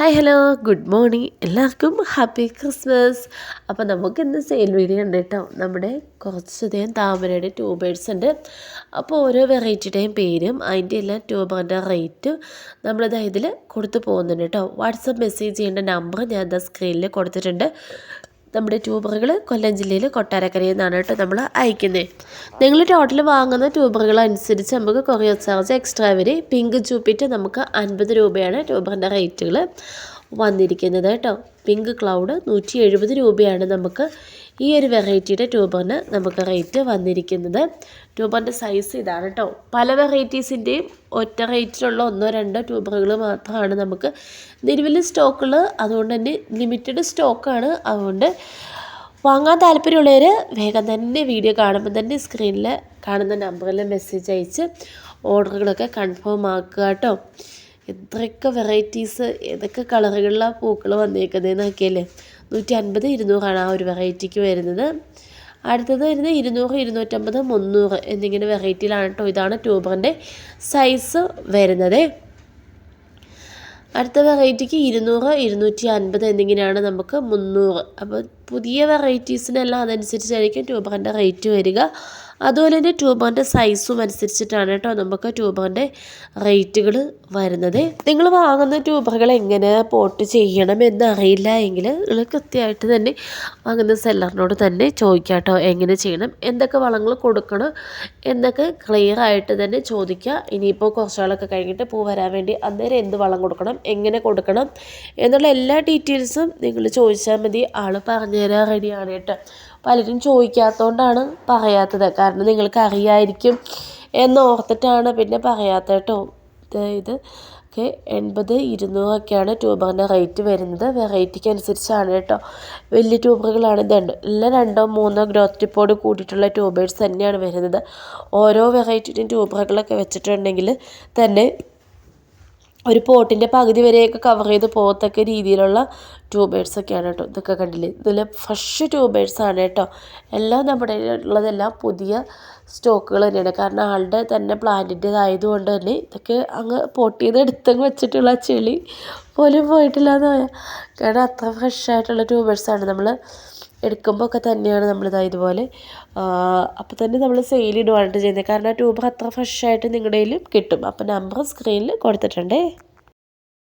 Hi hello good morning എല്ലാവർക്കും happy Christmas അപ്പോൾ നമുക്ക് ഇന്ന് സെയിൽ വീഡിയോ ഉണ്ട് കേട്ടോ. നമ്മുടെ കുറച്ചധികം താമരയുടെ ട്യൂബേഴ്സ് ഉണ്ട്. അപ്പോൾ ഓരോ വെറൈറ്റിയുടെയും പേരും അതിന്റെ എല്ലാം ട്യൂബറിന്റെ റേറ്റ് നമ്മളിത് ഇതിൽ കൊടുത്തു പോകുന്നുണ്ട് കേട്ടോ. വാട്സപ്പ് മെസ്സേജ് ചെയ്യേണ്ട നമ്പർ ഞാൻ എന്താ സ്ക്രീനിൽ കൊടുത്തിട്ടുണ്ട്. നമ്മുടെ ട്യൂബറുകൾ കൊല്ലം ജില്ലയിൽ കൊട്ടാരക്കരയിൽ നിന്നാണ് കേട്ടോ നമ്മൾ അയക്കുന്നത് നിങ്ങൾ ടോട്ടൽ വാങ്ങുന്ന ട്യൂബറുകൾ അനുസരിച്ച് നമുക്ക് കൊറിയർ ചാർജ് എക്സ്ട്രാ വരെ പിങ്ക് ചൂപ്പിറ്റ് നമുക്ക് അൻപത് രൂപയാണ് ട്യൂബറിന്റെ റേറ്റുകൾ വന്നിരിക്കുന്നത് കേട്ടോ. പിങ്ക് ക്ലൗഡ് നൂറ്റി എഴുപത് രൂപയാണ് നമുക്ക് ഈ ഒരു വെറൈറ്റിയുടെ ട്യൂബറിന് നമുക്ക് റേറ്റ് വന്നിരിക്കുന്നത്. ട്യൂബറിന്റെ സൈസ് ഇതാണ് കേട്ടോ പല വെറൈറ്റീസിന്റെയും ഒറ്റ റേറ്റിലുള്ള ഒന്നോ രണ്ടോ ട്യൂബറുകൾ മാത്രമാണ് നമുക്ക് നിലവിൽ സ്റ്റോക്കുകൾ അതുകൊണ്ട് തന്നെ ലിമിറ്റഡ് സ്റ്റോക്കാണ് അതുകൊണ്ട് വാങ്ങാൻ താല്പര്യമുള്ളവർ വേഗം തന്നെ വീഡിയോ കാണുമ്പോൾ തന്നെ സ്ക്രീനിൽ കാണുന്ന നമ്പറിൽ മെസ്സേജ് അയച്ച് ഓർഡറുകളൊക്കെ കൺഫേം ആക്കുക കേട്ടോ എത്രയൊക്കെ വെറൈറ്റീസ് ഏതൊക്കെ കളറുകളിലാണ് പൂക്കൾ വന്നേക്കുന്നതെന്നൊക്കെയല്ലേ നൂറ്റി അൻപത് ഇരുന്നൂറാണ് ആ ഒരു വെറൈറ്റിക്ക് വരുന്നത്. അടുത്തത് വരുന്നത് ഇരുന്നൂറ് ഇരുന്നൂറ്റമ്പത് മുന്നൂറ് എന്നിങ്ങനെ വെറൈറ്റിയിലാണ് കേട്ടോ ഇതാണ് ട്യൂബറിന്റെ സൈസ് വരുന്നത്. അടുത്ത വെറൈറ്റിക്ക് ഇരുന്നൂറ് ഇരുന്നൂറ്റി അൻപത് എന്നിങ്ങനെയാണ് നമുക്ക് മുന്നൂറ്. അപ്പോൾ പുതിയ വെറൈറ്റീസിനെല്ലാം അതനുസരിച്ചായിരിക്കും ട്യൂബറിന്റെ റേറ്റ് വരിക. അതുപോലെ തന്നെ ട്യൂബറിന്റെ സൈസും അനുസരിച്ചിട്ടാണ് കേട്ടോ നമുക്ക് ട്യൂബറിന്റെ റേറ്റുകൾ വരുന്നത്. നിങ്ങൾ വാങ്ങുന്ന ട്യൂബറുകൾ എങ്ങനെ പോട്ട് ചെയ്യണം എന്നറിയില്ല എങ്കിൽ നിങ്ങൾ കൃത്യമായിട്ട് തന്നെ വാങ്ങുന്ന സെല്ലറിനോട് തന്നെ ചോദിക്കാം കേട്ടോ എങ്ങനെ ചെയ്യണം എന്തൊക്കെ വളങ്ങൾ കൊടുക്കണം എന്നൊക്കെ ക്ലിയർ ആയിട്ട് തന്നെ ചോദിക്കുക. ഇനിയിപ്പോൾ കുറച്ചാളൊക്കെ കഴിഞ്ഞിട്ട് പൂ വരാൻ വേണ്ടി അന്നേരം എന്ത് വളം കൊടുക്കണം എങ്ങനെ കൊടുക്കണം എന്നുള്ള എല്ലാ ഡീറ്റെയിൽസും നിങ്ങൾ ചോദിച്ചാൽ മതി. ആൾ പറഞ്ഞുതരാൻ റെഡിയാണ് കേട്ടോ. പലരും ചോദിക്കാത്തതുകൊണ്ടാണ് പറയാത്തത്. കാരണം നിങ്ങൾക്ക് അറിയായിരിക്കും എന്നോർത്തിട്ടാണ് പിന്നെ പറയാത്തത് കേട്ടോ. ഇത്. ഒക്കെ എൺപത് ഇരുന്നൂറൊക്കെയാണ് ട്യൂബറിന്റെ റേറ്റ് വരുന്നത്. വെറൈറ്റിക്ക് അനുസരിച്ചാണ് കേട്ടോ. വലിയ ട്യൂബറുകളാണ് ഇതുണ്ട് എല്ലാം രണ്ടോ മൂന്നോ ഗ്രോത്ത് ടിപ്പോട് കൂട്ടിയിട്ടുള്ള ട്യൂബേഴ്സ് തന്നെയാണ് വരുന്നത്. ഓരോ വെറൈറ്റിയും ട്യൂബറുകളൊക്കെ വെച്ചിട്ടുണ്ടെങ്കിൽ തന്നെ ഒരു പോട്ടിന്റെ പകുതി വരെയൊക്കെ കവർ ചെയ്ത് പോകത്തക്ക രീതിയിലുള്ള ട്യൂബേഴ്സൊക്കെയാണ് കേട്ടോ ഇതൊക്കെ കണ്ടില്ലേ. ഇതിൽ ഫ്രഷ് ട്യൂബേഴ്സാണ് കേട്ടോ. എല്ലാം നമ്മുടെ ഉള്ളതെല്ലാം പുതിയ സ്റ്റോക്കുകൾ തന്നെയാണ്. കാരണം ആളുടെ തന്നെ പ്ലാന്റിന്റെതായതുകൊണ്ട് തന്നെ ഇതൊക്കെ അങ്ങ് പോട്ട് ചെയ്ത് എടുത്തങ്ങ് വെച്ചിട്ടുള്ള ചെളി പോലും പോയിട്ടില്ല എന്ന് പറയാം. കാരണം അത്ര ഫ്രഷ് ആയിട്ടുള്ള ട്യൂബേഴ്സാണ് നമ്മൾ എടുക്കുമ്പോൾ ഒക്കെ തന്നെയാണ് നമ്മളിതാ ഇതുപോലെ അപ്പോൾ തന്നെ നമ്മൾ സെയിൽ ഇടുവാണ് ചെയ്യുന്നത്. കാരണം ആ ട്യൂബ് അത്ര ഫ്രഷ് ആയിട്ട് നിങ്ങളുടെ കയ്യിലും കിട്ടും അപ്പോൾ നമ്പർ സ്ക്രീനിൽ കൊടുത്തിട്ടുണ്ടേ.